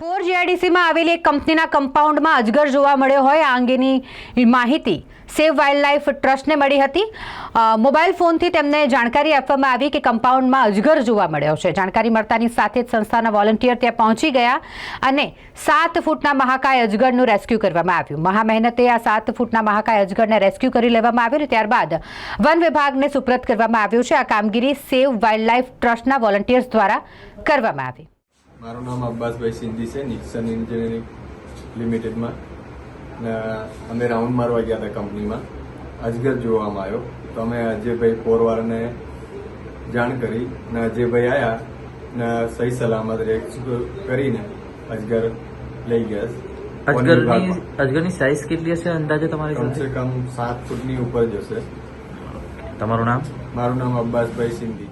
પોર જીઆઈડીસીમાં આવેલી એક કંપનીના કમ્પાઉન્ડમાં અજગર જોવા મળ્યો હોય, આ અંગેની માહિતી સેવ વાઇલ્ડ લાઇફ ટ્રસ્ટને મળી હતી. મોબાઈલ ફોનથી તેમને જાણકારી આપવામાં આવી કે કમ્પાઉન્ડમાં અજગર જોવા મળ્યો છે. જાણકારી મળતાની સાથે જ સંસ્થાના વોલન્ટિયર ત્યાં પહોંચી ગયા અને સાત ફૂટના મહાકાય અજગરનું રેસ્ક્યુ કરવામાં આવ્યું. મહા મહેનતે આ સાત ફૂટના મહાકાય અજગરને રેસ્ક્યુ કરી લેવામાં આવ્યું અને ત્યારબાદ વન વિભાગને સુપ્રત કરવામાં આવ્યું છે. આ કામગીરી સેવ વાઇલ્ડ લાઇફ ટ્રસ્ટના વોલન્ટિયર્સ દ્વારા કરવામાં આવી. મારું નામ અબ્બાસભાઈ સિંધી છે નિક્સન એન્જિનિયરિંગ લિમિટેડમાં ને અમે રાઉન્ડ મારવા ગયા હતા કંપનીમાં. અજગર જોવામાં આવ્યો. તો અમે અજયભાઈ પોરવારને જાણ કરી ને અજયભાઈ આવ્યા ને સહી સલામત રેસ્ક્યુ કરીને અજગર લઈ ગયા અજગરની. અજગરની સાઇઝ કેટલી હશે અંદાજે તમારી કમસે કમ સાત ફૂટની ઉપર જશે તમારું નામ? મારું નામ અબ્બાસભાઈ સિંધી.